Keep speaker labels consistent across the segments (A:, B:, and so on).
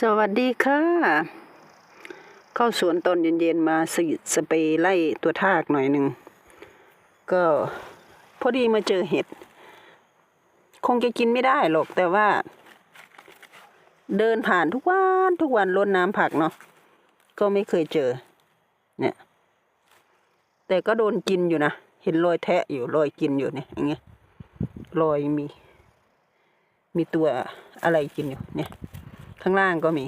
A: สวัสดีค่ะ เข้าสวนตอนเย็นๆมาสีสเปรย์ไล่ตัวทากหน่อยหนึ่ง ก็พอดีมาเจอเห็ด คงจะกินไม่ได้หรอกแต่ว่า เดินผ่านทุกวันทุกวันรดน้ำผักเนาะก็ไม่เคยเจอ เนี่ย แต่ก็โดนกินอยู่นะ เห็นรอยแทะอยู่รอยกินอยู่เนี่ยอย่างเงี้ยรอยมี มีตัวอะไรกินอยู่เนี่ย ข้างล่างก็มี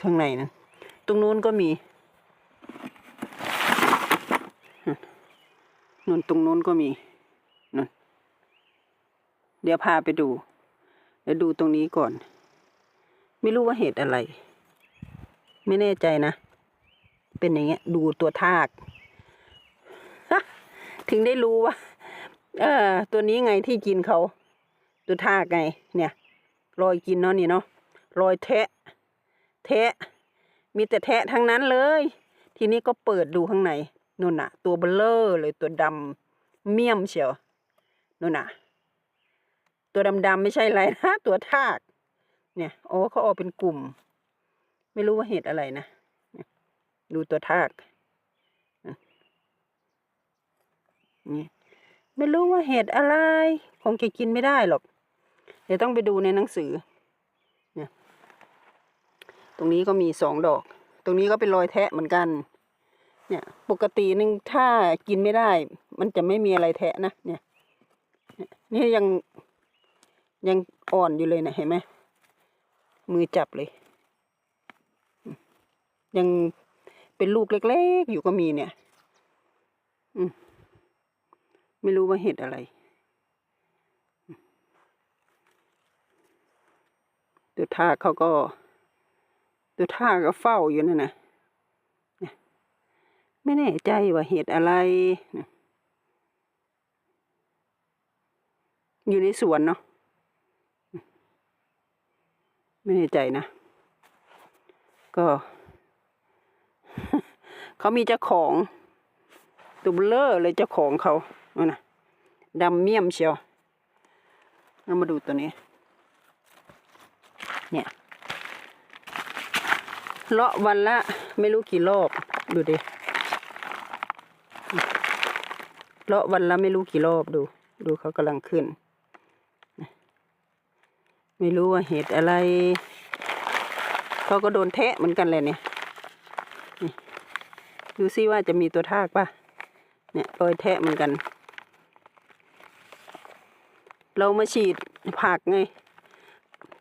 A: ข้างในนะตรงนู้นก็มีนู่นตรงนู้นก็มีนู่นเดี๋ยวพาไปดู เดี๋ยวดูตรงนี้ก่อน ไม่รู้ว่าเหตุอะไร ไม่แน่ใจนะ เป็นอย่างเงี้ย ดูตัวทาก ถึงได้รู้ว่า เออ ตัวนี้ไงที่กินเขา ตัวทากไง เนี่ย รอยกินเนาะนี่เนาะ รอยแทะ แทะ มีแต่แทะทั้งนั้นเลย ทีนี้ก็เปิดดูข้างในนู่นน่ะ ตัวเบลเลอร์เลยตัวดำเมี่ยมเชียวนู่นน่ะ ตัวดำๆไม่ใช่อะไรนะ ตัวทาก เนี่ยโอ้เขาออกเป็นกลุ่ม ไม่รู้ว่าเหตุอะไรนะดูตัวทากนี่ไม่รู้ว่าเหตุอะไร คงจะกินไม่ได้หรอก เดี๋ยวต้องไปดูในหนังสือ ตรงนี้ก็มีสองดอก ตรงนี้ก็เป็นรอยแทะเหมือนกัน เนี่ยปกตินึงถ้ากินไม่ได้ มันจะไม่มีอะไรแทะนะเนี่ยนี่ยังยังอ่อนอยู่เลยนะเห็นไหมมือจับเลย ยังเป็นลูกเล็กๆ อยู่ก็มีเนี่ย อืมไม่รู้ว่าเห็ดอะไรตัวท่ากเขาก็ ตัวท่าก็เฝ้าอยู่นั่นนะไม่แน่ใจว่าเหตุอะไรนะอยู่ในสวนเนาะไม่แน่ใจนะ ก็ เขามีเจ้าของตัวเบลอเลยเจ้าของเขานั่นนะดำเมี่ยมเชียวเรามาดูตัวนี้ เนี่ย เลาะวันละไม่รู้กี่รอบ ดูดิเลาะวันละไม่รู้กี่รอบดู ดูเขากำลังขึ้น ไม่รู้ว่าเหตุอะไรเขาก็โดนแทะเหมือนกันเลยเนี่ยดูซิว่าจะมีตัวทากป่ะ เนี่ยรอยแทะเหมือนกัน เรามาฉีดผักไง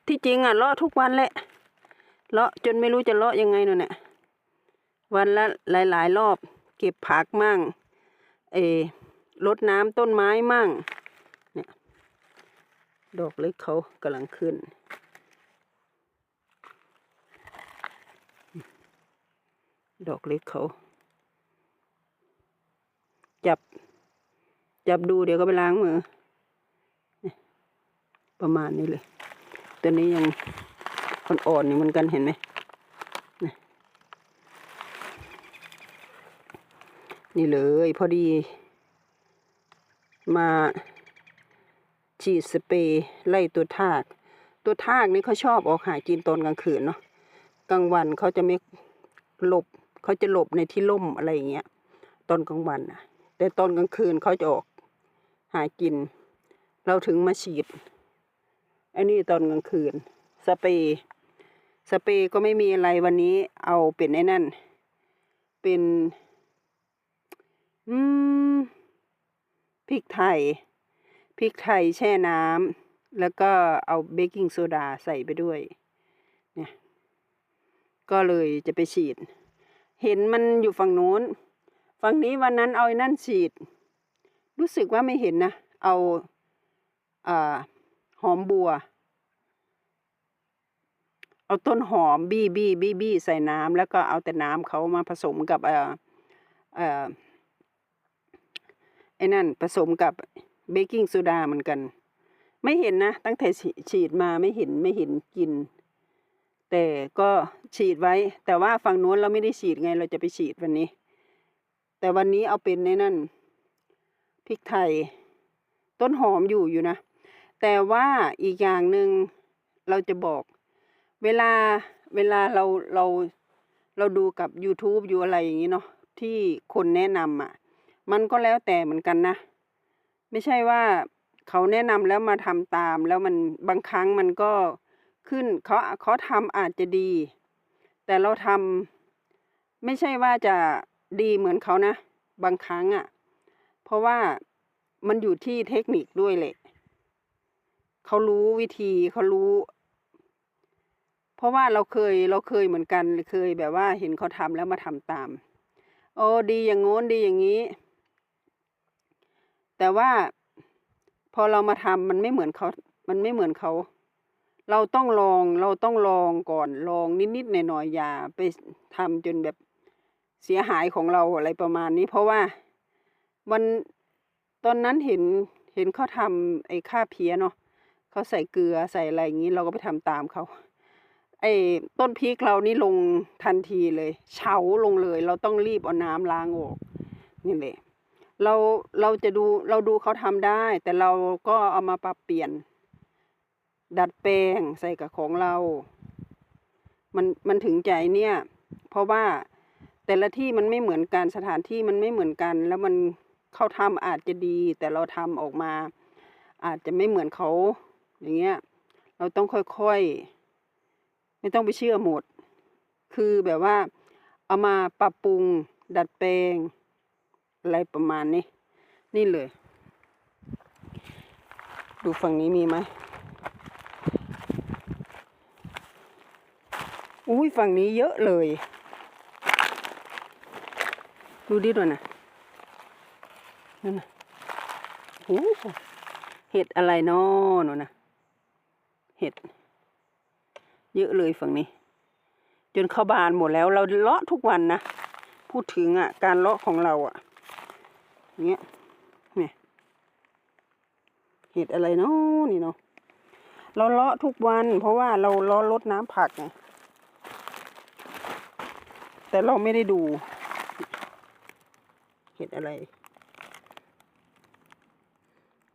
A: ที่จริงอะเลาะทุกวันแหละ เลาะจนไม่รู้จะเลาะยังไงนู่นเนี่ยวันละหลาย ๆ รอบ เก็บผักมั่ง เอรดน้ำต้นไม้มั่ง เนี่ย ดอกเล็กเขากำลังขึ้น ดอกเล็กเขา จับ จับดูเดี๋ยวก็ไปล้างมือ ประมาณนี้เลย ตัวนี้ยัง อ่อนๆอยู่เหมือนกันเห็นไหมนี่นี่เลยพอดี มาฉีดสเปรย์ไล่ตัวทาก ตัวทากนี่เขาชอบออกหากินตอนกลางคืนเนาะกลางวันเขาจะไม่หลบเขาจะหลบในที่ร่มอะไรอย่างเงี้ยตอนกลางวันนะแต่ตอนกลางคืนเขาจะออกหากิน เราถึงมาฉีดอันนี้ตอนกลางคืน สเปรย์สเปรย์ก็ไม่มีอะไรวันนี้เอาเป็นไอ้นั่น เป็น อืมพริกไทยพริกไทยแช่น้ำแล้วก็เอาเบกกิ้งโซดาใส่ไปด้วย เนี่ย ก็เลยจะไปฉีด เห็นมันอยู่ฝั่งโน้น ฝั่งนี้วันนั้นเอาไอ้นั่นฉีด รู้สึกว่าไม่เห็นนะ เอาอ่าหอมบัว เอาต้นหอมบี้บี้บี้บี้ใส่น้ำแล้วก็เอาแต่น้ำเขามาผสมกับเอ่อเอ่อไอ้นั่นผสมกับเบกกิ้งโซดาเหมือนกัน ไม่เห็นนะ ตั้งแต่ฉีดมาไม่เห็นไม่เห็นกิน แต่ก็ฉีดไว้ แต่ว่าฝั่งนู้นเราไม่ได้ฉีดไง เราจะไปฉีดวันนี้ แต่วันนี้เอาเป็นในนั่นพริกไทย ต้นหอมอยู่อยู่นะ แต่ว่าอีกอย่างหนึ่งเราจะบอก เวลาเวลาเราเราเราดูกับ YouTube อยู่อะไรอย่างนี้เนาะที่คนแนะนำอะ มันก็แล้วแต่เหมือนกันนะ ไม่ใช่ว่าเขาแนะนำแล้วมาทำตาม แล้วมันบางครั้งมันก็ขึ้นเขาเขาทำอาจจะดี แต่เราทำไม่ใช่ว่าจะดีเหมือนเขานะ บางครั้งอะ เพราะว่ามันอยู่ที่เทคนิคด้วยแหละเขารู้วิธีเขารู้ เพราะว่าเราเคยเราเคยเหมือนกันเคยแบบว่าเห็นเขาทำแล้วมาทำตาม โอ้ดีอย่างโน้นดีอย่างนี้ แต่ว่าพอเรามาทำมันไม่เหมือนเขา มันไม่เหมือนเขา เราต้องลองเราต้องลองก่อนลองนิดๆหน่อยๆอย่าไปทำจนแบบเสียหายของเราอะไรประมาณนี้ เพราะว่าวันตอนนั้นเห็นเห็นเขาทำไอ้ข้าเพี้ยเนาะเขาใส่เกลือใส่อะไรอย่างนี้ เราก็ไปทำตามเขา ไอ้ต้นพริกเรานี่ลงทันทีเลยเฉาลงเลย เราต้องรีบเอาน้ำล้างออกนี่แหละเราเราจะดูเราดูเขาทำได้ แต่เราก็เอามาปรับเปลี่ยน ดัดแปลงใส่กับของเรา มันมันถึงใจเนี่ย เพราะว่าแต่ละที่มันไม่เหมือนกันสถานที่มันไม่เหมือนกัน แล้วมันเขาทำอาจจะดี แต่เราทำออกมา อาจจะไม่เหมือนเขาอย่างเงี้ย เราต้องค่อยๆ ไม่ต้องไปเชื่อหมด คือแบบว่า เอามาปรับปรุง ดัดแปลง อะไรประมาณนี้ นี่เลย ดูฝั่งนี้มีไหมอุ้ยฝั่งนี้เยอะเลย ดูดิด้วยนะนั่นนะโอ้เห็ดอะไรนาะหนูนะเห็ด เยอะเลยฝั่งนี้ จนเข้าบานหมดแล้วเราเลาะทุกวันนะ พูดถึงอะ การเลาะของเราอะเงี้ยเนี่ยเห็ดอะไรเนาะนี่เนาะเราเลาะทุกวัน เพราะว่าเราเลาะลดน้ำผักไงแต่เราไม่ได้ดู เห็ดอะไร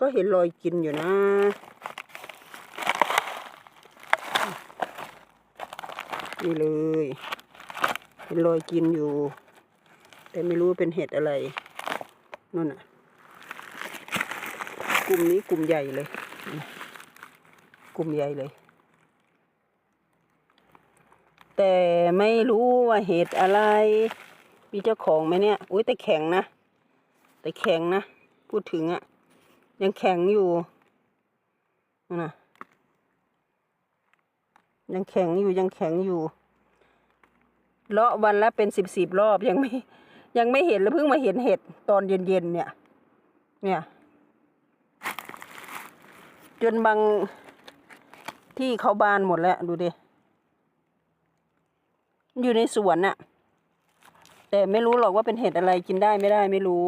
A: ก็เห็นรอยกินอยู่นะ นี่เลยเห็นรอยกินอยู่ แต่ไม่รู้เป็นเห็ดอะไรนั่นน่ะ กลุ่มนี้กลุ่มใหญ่เลย กลุ่มใหญ่เลย แต่ไม่รู้ว่าเห็ดอะไร มีเจ้าของไหมเนี่ย อุ้ยแต่แข็งนะ แต่แข็งนะ พูดถึงอะยังแข็งอยู่นั่นน่ะ ยังแข็งอยู่ยังแข็งอยู่ เลาะวันละเป็นสิบสิบรอบยังไม่ ยังไม่เห็นเลยเพิ่งมาเห็นเห็ดตอนเย็นๆเนี่ย เนี่ย จนบางที่เขาบานหมดแล้วดูดิอยู่ในสวนน่ะ แต่ไม่รู้หรอกว่าเป็นเห็ดอะไรกินได้ไม่ได้ไม่รู้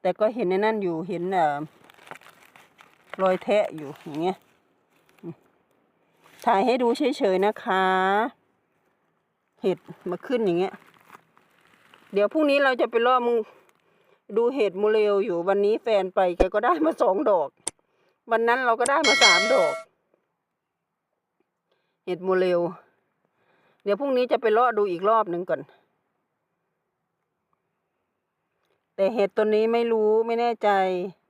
A: แต่ก็เห็นในนั่นอยู่เห็นเอ่อรอยแทะอยู่อย่างเงี้ย ถ่ายให้ดูเฉยๆนะคะ เห็ดมาขึ้นอย่างเงี้ย เดี๋ยวพรุ่งนี้เราจะไปล่อมึงดูเห็ดมูเรลอยู่วันนี้แฟนไปแกก็ได้มาสองดอก วันนั้นเราก็ได้มาสามดอก เห็ดมูเรลเดี๋ยวพรุ่งนี้จะไปล่อดูอีกรอบหนึ่งก่อน แต่เห็ดตัวนี้ไม่รู้ไม่แน่ใจ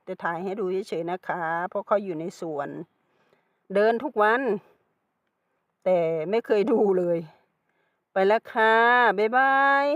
A: แต่ถ่ายให้ดูเฉยๆนะคะ เพราะเขาอยู่ในสวน เดินทุกวัน แต่ไม่เคยดูเลย ไปแล้วค่ะ บ๊ายบาย